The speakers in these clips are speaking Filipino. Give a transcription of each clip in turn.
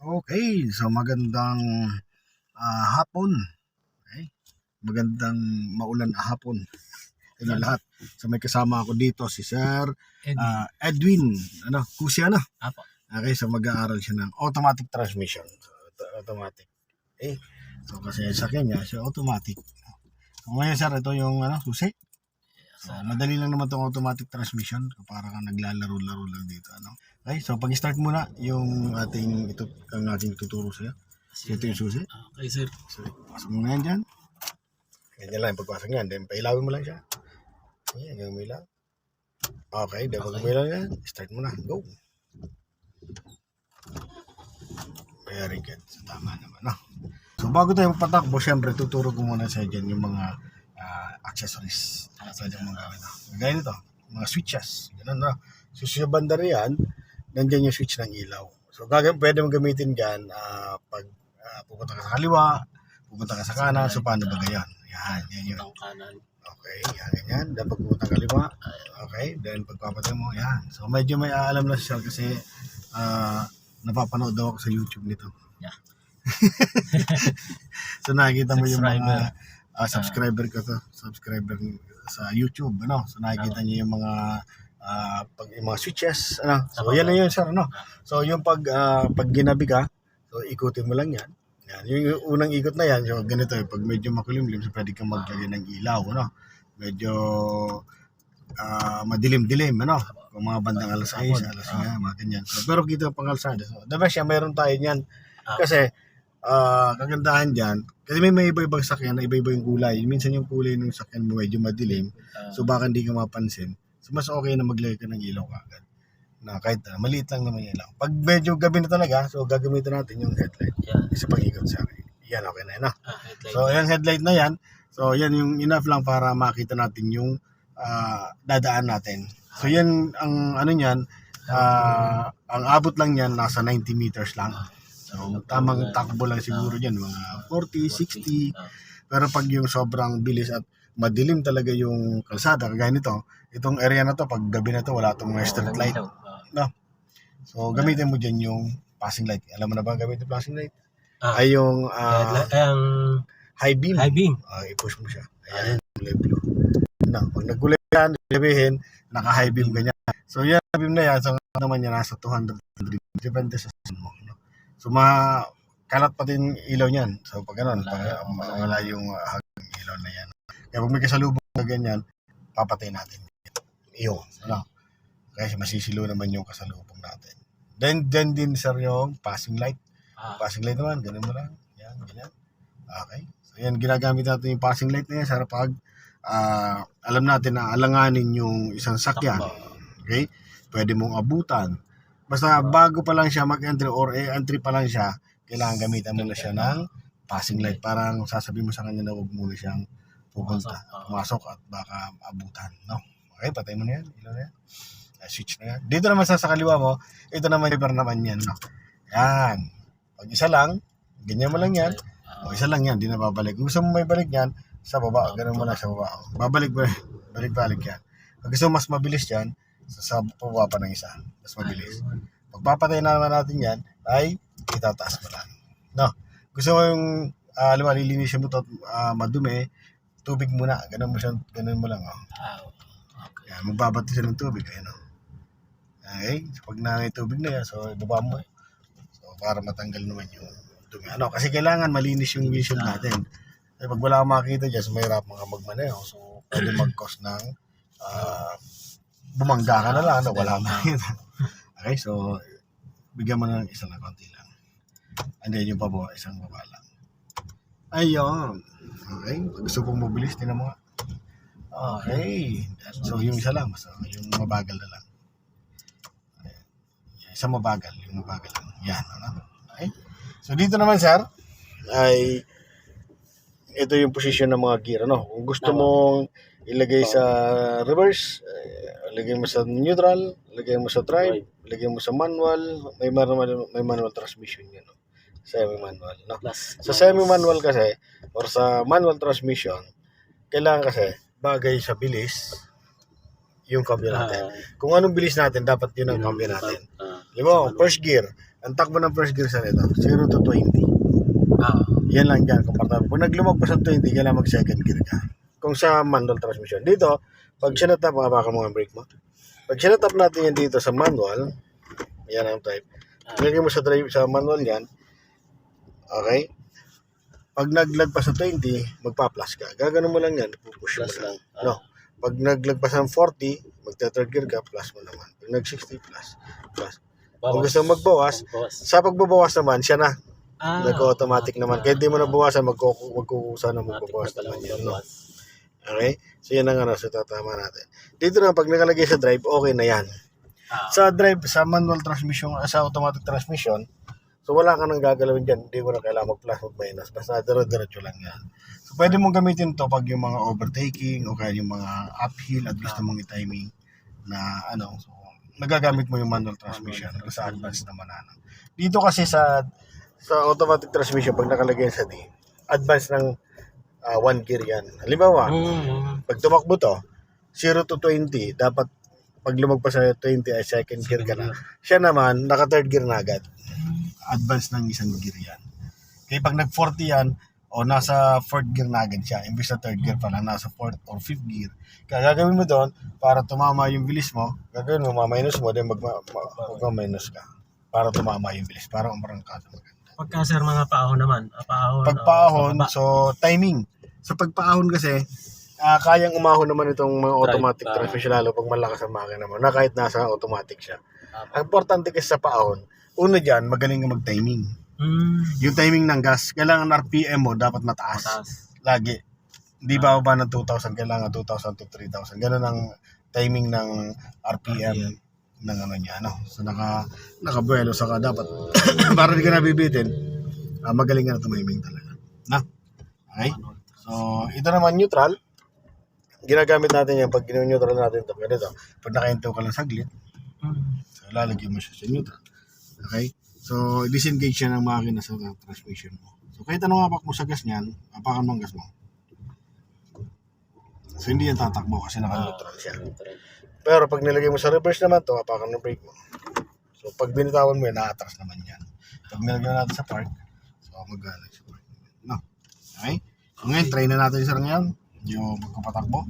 Okay, so magandang ah, hapon. Okay? Magandang maulan na hapon. Ito lahat. So may kasama ako dito si Sir Eddie. ah, Edwin, ano, Kusi ano? Apo. Okay, so mag-aaral siya ng automatic transmission. So, auto- automatic. Okay? So kasi sa kanya, siya automatic. So ngayon sir, ito yung ano, susi. So, madali lang naman itong automatic transmission. Para ka naglalaro-laro lang dito. Ano? Okay, so pag-start muna yung ating, ito, ang ating tuturo sa'yo. So, ito yung susi. Okay, sir. So, pasok mo na yan dyan. Ganyan lang yung pagpasok yan. Then, pailawin mo lang siya. Ayan, hanggang mo lang. Okay, then pag Okay. umilaw yan, start mo na. Go. Very good. So, tama naman, no? So, bago tayo patakbo, syempre, tuturo ko muna sa dyan yung mga ah, accessories na pwede mong gawin. Gaya nito, mga switches. Ganun, no? Sa banda na yan, nandyan yung switch ng ilaw. So, gagam, pwede mong gamitin dyan ah, pag ah, pupunta ka sa kaliwa, pupunta ka sa kanan, so paano ba gayon? Yan, yan yun. Okay, yan, ganyan. Then pag pumunta ka kaliwa, okay, then pagpapatay mo, yan. So medyo may aalam na siya kasi ah, napapanood daw ako sa YouTube nito. Yeah. so nakikita mo yung mga Subscriber. ah, subscriber ko to, subscriber sa YouTube, ano? So nakikita niyo yung mga ah, pag mga switches, ano? So yan na yun, sir, ano? So yung pag ah, pag ginabi ka, so ikutin mo lang yan. Yan, yung unang ikot na yan, so ganito eh, pag medyo makulimlim, so pwede kang maglagay ng ilaw, ano? Medyo ah, madilim-dilim, ano? Kung mga bandang alas 6, Hapon. alas Ah. 5, mga ganyan. So, pero kita pang kalsada. So, the best yan, mayroon tayo niyan. Kasi, ah, kagandahan dyan, kasi may may iba-ibang sakyan na iba-iba yung kulay. Minsan yung kulay ng sakyan mo medyo madilim, so baka hindi ka mapansin. So, mas okay na maglagay ka ng ilaw kagad. Na kahit ah, maliit lang naman yung ilaw. Pag medyo gabi na talaga, so gagamitin natin yung headlight. yan. Isa pang ikot sa akin. Yan, okay na ah. Ah, headlight. So, yung headlight na yan. So, yan yung enough lang para makita natin yung ah, dadaan natin. So, yan ang ano niyan, ah, ang abot lang yan nasa 90 meters lang. So, tamang takbo lang siguro yan, mga 40, 60. Ah, Pero pag yung sobrang bilis at madilim talaga yung kalsada, kagaya nito, itong area na to, pag gabi na to, wala tong mga street light. Ah, So, gamitin mo dyan yung passing light. Alam mo na ba gamitin yung passing light? Ah. Ay yung headlight. Ang high beam. high beam. Ah, i-push mo siya. Ayan, kulay blue. Na, pag nagkulay yan, sabihin, naka-high beam ganyan. So, yan, high beam na yan, so, naman yan, nasa 200 Depende sa sun mo. No? So, ma kalat pa din ilaw niyan. So, pag ganun, pag, wala yung uh, hanggang ilaw na yan. Kaya pag may kasalubong na ganyan, papatay natin. Iyo. Ano? Kasi masisilo naman yung kasalubong natin. Then, then din, sir, yung passing light. Ah, Passing light naman, ganun mo lang. Yan, ganyan. Okay. So, yan, ginagamit natin yung passing light na yan sa pag ah, alam natin na alanganin yung isang sakyan. Okay? Pwede mong abutan. Basta bago pa lang siya mag-entry or eh, entry pa lang siya, kailangan gamitan mo na siya ng passing light. Parang sasabihin mo sa kanya na huwag muna siyang pupunta, Pumasok, at baka abutan. No? Okay, patay mo na yan. Ilaw na yan. Ah, switch na yan. Dito naman sa, sa kaliwa mo, ito naman yung naman yan. No? Yan. Pag isa lang, ganyan mo lang yan. Ah, O, isa lang yan, di na babalik. Kung gusto mo may balik yan, sa baba, ganun mo lang sa baba. O, Babalik ba? Balik-balik yan. Pag gusto mo mas mabilis yan, sa, sa baba pa ng isa. Mas mabilis. Pag papatay na naman natin yan, ay itataas mo lang. No? Gusto mo yung, uh, alam mo, lilinisin mo to ah, madumi, tubig muna. Ganun mo siya, ganun mo lang. Oh. Ah, okay. Yan, magbabato siya ng tubig. Ayan, oh. Okay? So, pag na may tubig na yan, so ibaba mo. So, para matanggal naman yung dumi. Ano, kasi kailangan malinis yung windshield natin. Eh, pag wala kang makita dyan, so mahirap mga magmaneho. So, pwede mag-cause ng ah, bumangga ka na lang, ano, wala makita. okay, so, bigyan mo na ng isa na konti lang. And then yung pabo, isang baba lang. Ayun. Okay, pag gusto pong mabilis, tinan mo nga. Okay. So, yung isa lang. So, yung mabagal na lang. Isa mabagal. Yung mabagal lang. Yan. Ano? Okay. So, dito naman, sir, ay ito yung position ng mga gear. Ano? Kung gusto mong ilagay sa reverse, eh, ilagay mo sa neutral, ilagay mo sa drive, ilagay mo sa manual, may manual, may manual transmission yan. No? Semi-manual. No? Plus, Sa semi-manual kasi, or sa manual transmission, kailangan kasi bagay sa bilis yung cambio natin. Ah, Kung anong bilis natin, dapat yun ang cambio natin. ah, Di ba? First gear, Ang takbo ng first gear sa nito, 0 to 20. Ah. Yan lang dyan, komportable. Kung naglumagpas ng 20, kailangan mag second gear ka. Kung sa manual transmission. Dito, pag sinat up, baka mo ang brake mo. Pag sinat up natin yan dito sa manual, yan ang type. Ilagay mo sa drive sa manual yan. Okay? Pag naglagpas ng 20, magpa-plus ka. Gaganon mo lang yan, pupush mo Plus lang. lang. Ah. No. Pag naglagpas ng 40, magta-third gear ka, plus mo naman. Pag nag-60, plus. Plus. Kung gusto magbawas, Bawas. Sa pagbabawas naman, siya na. Ah. Nag-automatic naman. Kaya di mo nabawasan, magkuku- magkukusa na magbabawas na naman yan. No? magbawas. Okay? So yan ang ano, so tatama natin. Dito na, pag nakalagay sa drive, okay na yan. Ah. Sa drive, sa manual transmission, ah, sa automatic transmission, so wala ka nang gagalawin dyan. Hindi mo na kailangan mag-plus, mag-minus. Basta dire-diretso lang yan. So pwede mong gamitin to pag yung mga overtaking o kaya yung mga uphill at gusto mong i-timing na ano, so nagagamit mo yung manual transmission o sa advanced naman ano. Dito kasi sa sa automatic transmission pag nakalagay sa D, advanced ng ah, one gear yan. Halimbawa, Mm. pag tumakbo to, 0 to 20, dapat pag lumagpas sa 20 ay second gear ka na. Siya naman, naka third gear na agad. Advance ng isang gear yan. Kaya pag nag 40 yan, o nasa fourth gear na agad siya, imbis na third gear pala, nasa fourth or fifth gear. Kaya gagawin mo doon, para tumama yung bilis mo, gagawin mo, ma-minus mo, then mag-minus ka. Para tumama yung bilis, para umarangkada maganda. Pagka sir mga paahon naman, ah, paahon. Pagpaahon, ah, so timing. Sa pagpaahon kasi, ah kayang umahon naman itong mga automatic transmission lalo pag malakas ang makina mo na kahit nasa automatic siya. Ang importante kasi sa paahon, una dyan, magaling ka mag-timing. Mm. Yung timing ng gas, kailangan RPM mo dapat mataas. Mataas. Lagi. Hindi ba ba ng 2,000, kailangan 2,000 to 3,000. Ganun ang timing ng RPM ng ano niya, ano. So naka nakabuelo saka dapat para di ka nabibitin, ah, magaling ka na tumiming talaga. Na. Okay? So, ito naman neutral. Ginagamit natin yan pag gino-neutral natin ito. Ganito. Pag nakahinto ka lang saglit, Mm. so lalagyan mo siya sa neutral. Okay? So, disengage siya ng makina sa transmission mo. So, kahit anong hapak mo sa gas niyan, apakan mo ang gas mo. So, hindi yan tatakbo kasi naka-neutral siya. Pero pag nilagay mo sa reverse naman to, apakan ng brake mo. So, pag binitawan mo yan, na-atras naman yan. Pag nilagay natin sa park, so, magana sa park. No? Okay? So, ngayon, try na natin sa ngayon. Yung pagkapatakbo.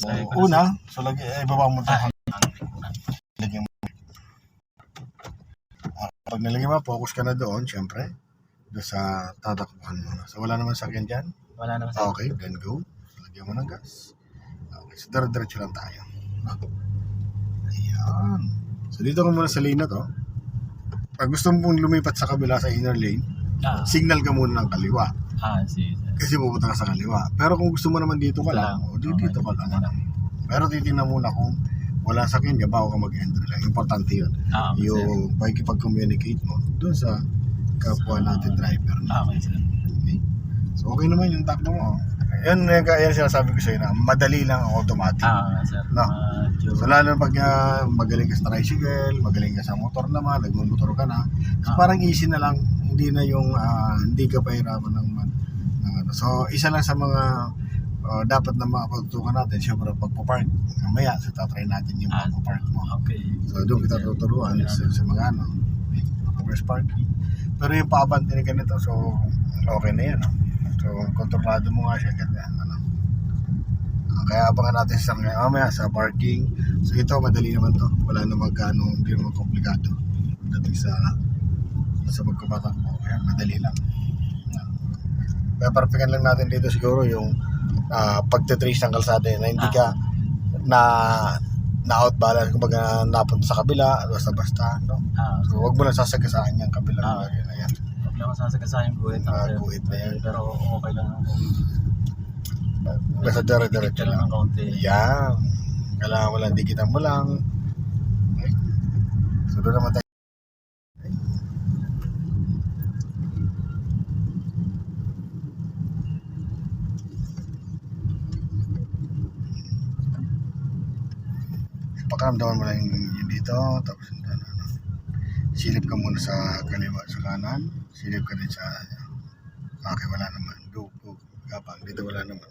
So, una, so, lagi, eh, baba mo ito. Lagyan mo. Ah, pag mo, focus ka na doon, syempre. Doon sa tatakbuhan mo. So, wala naman sakyan dyan. Wala naman sir. Ah, Okay, then go. Lagyan mo ng gas. Okay, so dire-diretso lang tayo. Ayan. So dito ka muna sa lane na to. Pag gusto mo pong lumipat sa kabila sa inner lane, Ah, signal ka muna ng kaliwa. ah, sige. Kasi pupunta ka sa kaliwa. Pero kung gusto mo naman dito ka Dito lang, o di- dito ka lang. Pero titingnan muna kung wala sa kanya, bago ka mag-entry lang. Importante yun. Ah, okay. Yung pakikipag-communicate mo doon sa kapwa natin driver. Ah, okay sir. Okay? So okay naman yung takbo mo. Yan, yan, yan sinasabi ko sa'yo na madali lang ang automatic. Ah, sir. No. Medyo- So lalo pag ah, magaling ka sa tricycle, magaling ka sa motor naman, nagmumotor ka na, so, Ah. parang easy na lang, hindi na yung ah, hindi ka pahirapan ng, man- ng ano. So isa lang sa mga ah, dapat na makapagtutukan natin, syempre pagpapark. Mamaya, so tatry natin yung Ah. pagpapark mo. Okay. So doon kita tuturuan sa, sa mga ano, reverse parking. Pero yung paabante ni ganito, so okay na yan. No? So kontrolado mo nga siya, ganyan. Ano? Ah, Kaya abangan natin sa mamaya sa parking. So ito, madali naman to. Wala na magkano, hindi naman komplikado. Dating sa sa magkabatak mo. Kaya madali lang. Kaya parpikan lang natin dito siguro yung uh, pagtitrace ng kalsada na hindi ka na na outbalance kumbaga napunta sa kabila basta-basta no Ah, so wag mo lang sasagasaan yung kabila Ah. ah. na yan problema sa sagasayang guhit lang Ah, sir. guhit na yan. Pero okay lang. basta dire-diretso lang lang ng kaunti. yan kailangan mo lang dikitan mo lang okay. so doon naman tayo pakaramdaman mo lang yung, dito tapos ano, ano. silip ka muna sa kaliwa sa kanan silip ka din sa okay wala naman go go gapang dito wala naman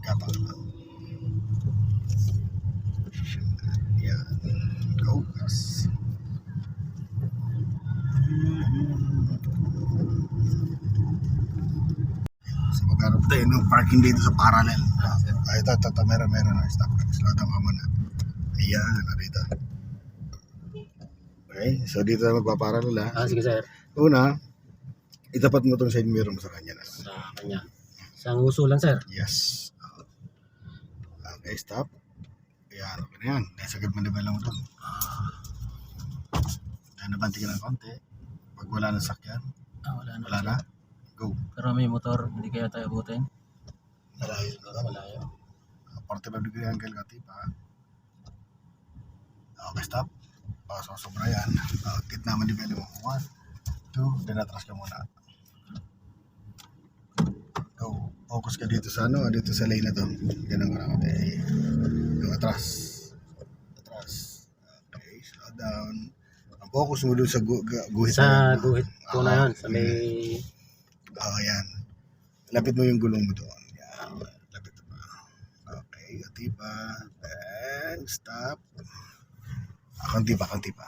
gapang yan go So maghanap tayo ng parking dito sa parallel. Ah, ito, ito, ito, meron, meron. Stop, slow down ka muna. Ayan, narito. Okay, so dito na magpaparallel ha. Ah, sige sir. Una, itapat mo tong side mirror mo sa kanya na. Sa kanya. Sa nguso lang sir. Yes. Okay, stop. Ayan, okay na yan. Dahil sagad mo lang mo doon. Dahil nabanti ka ng konti. Pag wala na sakyan, Ah, wala na. wala na, go. Pero may motor, hindi kaya tayo abutin. Malayo na lang. Yun. 45 degree angle ka tipa. Okay, stop. Oh, so, sobra yan. Uh, gitna mo di mo. 1, 2, then atras ka muna. Go. Focus ka dito sa ano, dito sa lane na to. Ganun ka lang. Okay. Go, atras. Atras. Okay, slow down. Ang focus mo doon sa gu gu- guhit. Sa na yun. guhit po na yun. Sa may... Oo, yan. Lapit mo yung gulong mo doon. Yan. Lapit mo. Okay, pa. Then, stop. Konti pa, konti pa.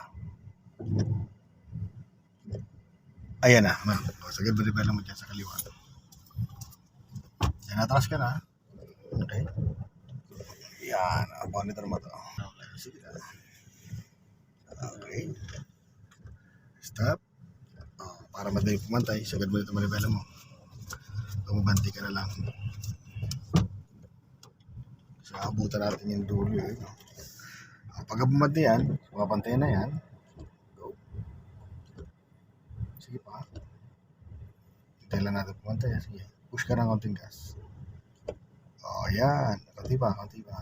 Ayan na, ma'am. O, sagad ba mo dyan sa kaliwa? Yan, atras ka na. Okay. Yan, monitor mo to. Okay, sige na. Okay. Stop. Oh, para madali pumantay, sagad mo dito manibela mo. Tumabanti ka na lang. So, abutan natin yung dulo eh. Oh, pag bumati yan, pumapantay na yan. Go. Sige pa. Hintay lang natin pumantay. Sige. Push ka ng konting gas. Oh, yan. Konti pa, konti pa.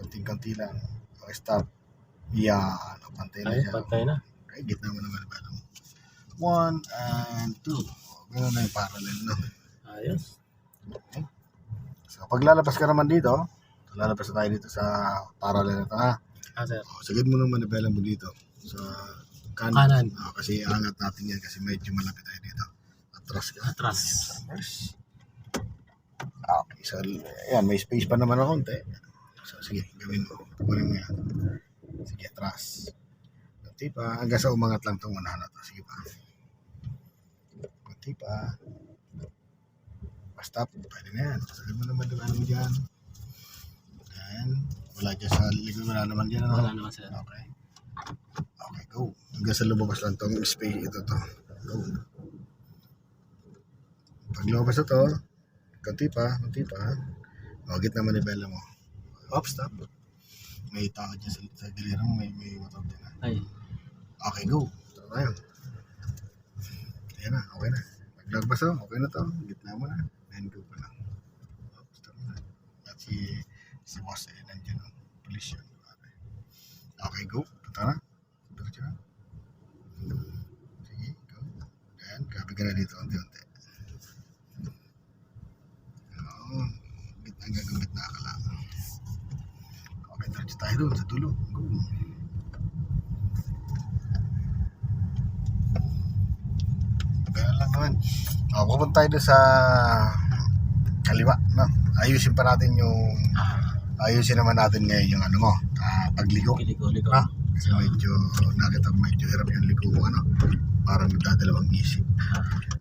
Konting-konti lang. Okay, stop. Yan. O, pantay na Ay, siya. pantay na. Okay, gitna mo naman ba mo. One and two. O, Ganun na yung parallel, no? Ayos. Okay. So, pag lalabas ka naman dito, lalabas na tayo dito sa parallel na ito, ha? Ah, sir. O, sagad mo naman manibela mo dito. Sa kanan. Kanan. O, kasi angat natin yan kasi medyo malapit tayo dito. Atras ka. Atras. First. Okay, so, ayan, may space pa naman ng konti. So, sige, gawin mo. Kunin mo yan. Sige, atras. Kunti pa. Hanggang sa umangat lang itong unahan na to. Sige pa. Kunti pa. Basta, pwede na yan. Sagad mo naman naman mo dyan. Then, wala dyan sa likod. Wala naman dyan. Ano? Wala naman sir. Okay. Okay, go. Hanggang sa lumabas lang tong space ito to. Go. Pag lumabas na to, konti pa, konti pa. O, gitna manibela mo. Up, stop. May tao dyan sa, sa giliran mo, may, may motor ah. Ay, Okay, go. Ito tayo. Ayan na, okay na. Pag lumabas to, okay na to. Gitna mo na. Then go pa lang. Up, stop na. At si, si boss eh, nandiyan ang police yun. Okay. Go. Punta na. Diretso na. Sige, go. Ayan, gabi ka na dito unti-unti. Oo. Git hanggang gamit na ka lang. Okay, diretso tayo doon sa dulo. Go. Ganun lang naman. O, pupunta tayo doon sa kaliwa, no? Ayusin pa natin yung ayusin naman natin ngayon yung ano mo, ah, pagligo. ligo-ligo. Ah, kasi medyo nakita ko medyo hirap yung ligo mo, ano? Parang nagdadalawang isip.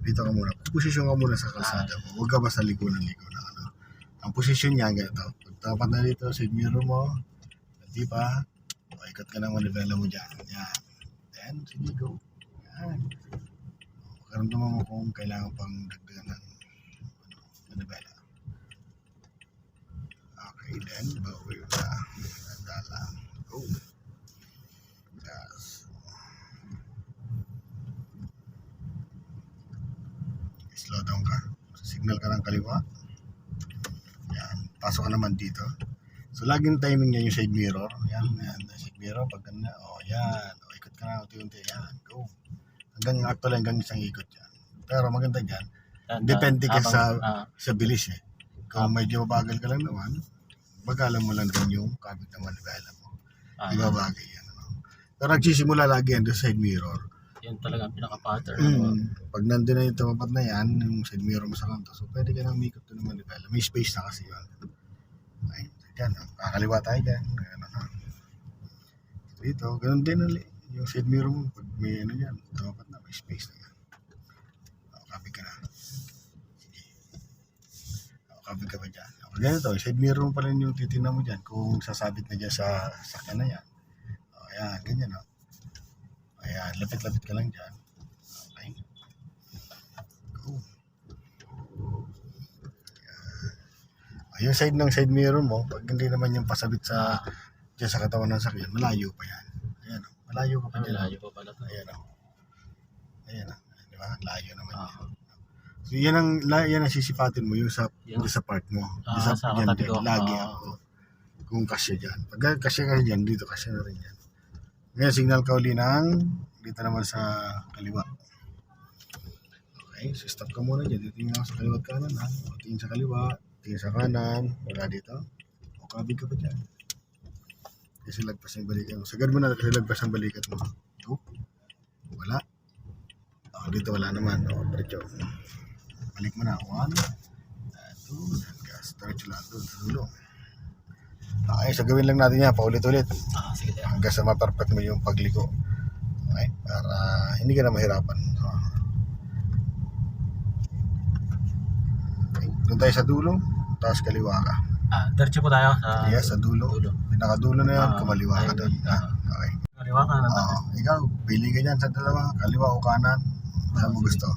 Dito ka muna. Posisyon ka muna sa kalsada mo. Huwag ka basta ligo ng ligo na ano. Ang posisyon niya, ganito. Pag tapat na dito, sa mirror mo, di ba? O, ikot ka ng manibela mo dyan. Yan. Then, sige, go. Yan. Karamdaman mo kung kailangan pang dagdagan ng ano, manibela. Then, bawi ka. Dala. Go. Gas. Slow down ka. Signal ka ng kaliwa. Yan. Pasok ka naman dito. So, laging timing niya yung side mirror. Yan, yan. Side mirror. Pag ganun na. O, yan. O, ikot ka na. Unti-unti. Yan. Go. Hanggang actually hanggang isang ikot yan. Pero maganda dyan. Depende ka sa- ah, Sa bilis eh. Kung medyo mabagal ka lang naman, bagalan mo lang din yung kabit ng manibela mo. ah, Di ba bagay yan? Ano? Pero nagsisimula lagi yan doon sa side mirror. Yan talaga ang pinaka-pattern. ano? Mm. Pag nandun na yung tumapat na yan, yung side mirror mo sa kanto, so pwede ka nang umikot doon ng manibela. May space na kasi yun. Ay, dyan, kakaliwa tayo dyan. Ganun na. Dito, ganun din ulit. Yung side mirror mo, pag may ano yan, dapat na, may space na yan. Copy ka na. Copy ka pa dyan. Ganito, side mirror mo pa rin yung titignan mo dyan kung sasabit na dyan sa sakyan na yan. O, ayan, ganyan o. Ayan, lapit-lapit ka lang dyan. Okay. Go. Ayan. Yung side ng side mirror mo, pag hindi naman yung pasabit sa dyan sa katawan ng sakyan, malayo pa yan. Ayan o, malayo ka pa dyan. layo pa pala. Ayan o. Ayan o. Di ba? Layo naman yan. So yan ang, yan ang sisipatin mo yung sa, Yung- sa part mo. Ah, sa, sa dyan, dyan, lagi Ah. ako. Kung kasya dyan. Pag kasya ka dyan, dito kasya na rin yan. Ngayon, signal ka uli ng dito naman sa kaliwa. Okay, so stop ka muna dyan. Titingin ako sa kaliwa at kanan ha. O, tingin sa kaliwa, tingin sa kanan, wala dito. O, kabig ka pa dyan. Kasi lagpas yung balikat mo. Sagad mo na kasi lagpas ang balikat mo. O, wala. O, dito wala naman. O, diretso. Balik mo na. One, gas. Diretso lang doon sa dulo. Okay, so gawin lang natin yan. Paulit-ulit Ah, sige hanggang sa ma-perfect mo yung pagliko. Okay? Para hindi ka na mahirapan. So, okay. Doon tayo sa dulo, tapos kaliwa ka. Ah, diretso po tayo sa yes, sa dulo. dulo. Pinakadulo na yan, Ah, kumaliwa ka ay, doon. ah. Ah, okay. Kaliwa ka naman. Oo. ikaw, pili ka dyan sa dalawa, kaliwa o kanan. Saan mo gusto?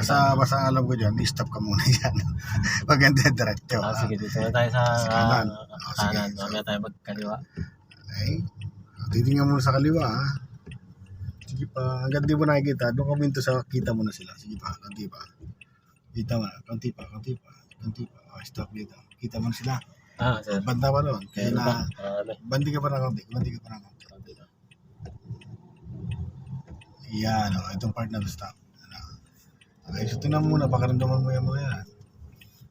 Basta, basta ang alam ko dyan, i-stop ka muna dyan. Pag hindi, diretso. Ah, sige, dito na tayo sa, Sa kanan. ah, Ah, sige. kanan. Mamaya tayo magkaliwa. Okay. Titingnan mo sa kaliwa, ha? Sige pa. Hanggang di mo nakikita, doon ka minto sa kita mo na sila. Sige pa, konti pa. Kita mo na, konti pa, konti pa, konti pa. Okay, stop dito. Kita mo na sila. Ah, sir. Banda pa doon. Kaya na, bandi ka pa na konti, bandi ka pa na konti. Yan, oh, itong part na to stop. Okay, so tingnan mo muna, pakaramdaman mo yung mga yan.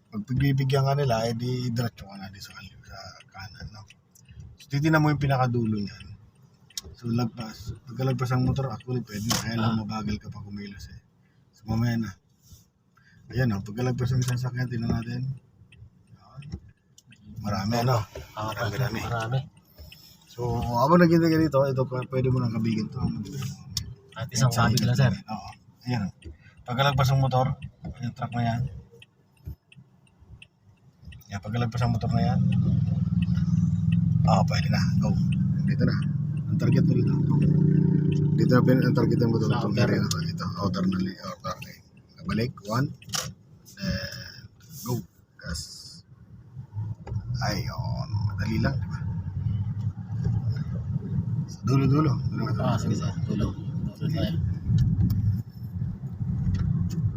Pag pagbibigyan ka nila, eh di diretso ka na di sa, kaliwa, sa kanan. No? So titignan mo yung pinakadulo niyan. So lagpas. Pagkalagpas ang motor, actually pwede na. Kaya lang mabagal ka pa kumilos eh. So mamaya na. Ayan o, pagkalagpas ng isang sakyan, tingnan natin. Yan. Marami ano. Ah, Marami, marami. marami. So habang naghintay ka dito, ito pwede mo nang kabigin to. At isang sabit lang, sir. Oo. Ayan o. Pagkalagpas ng motor, yung truck na yan. Yan, pagkalagpas ng motor na yan. Oo, pwede na. Go. Dito na. Ang target mo dito. Dito na pin ang target mo dito. Sa Itong outer. area na outer na li. Outer. Okay. Balik. One. Then, go. Gas. Ayun. Madali lang, di ba? Sa dulo-dulo. Dulo. Ah, sige, sir. Tulong. Tulong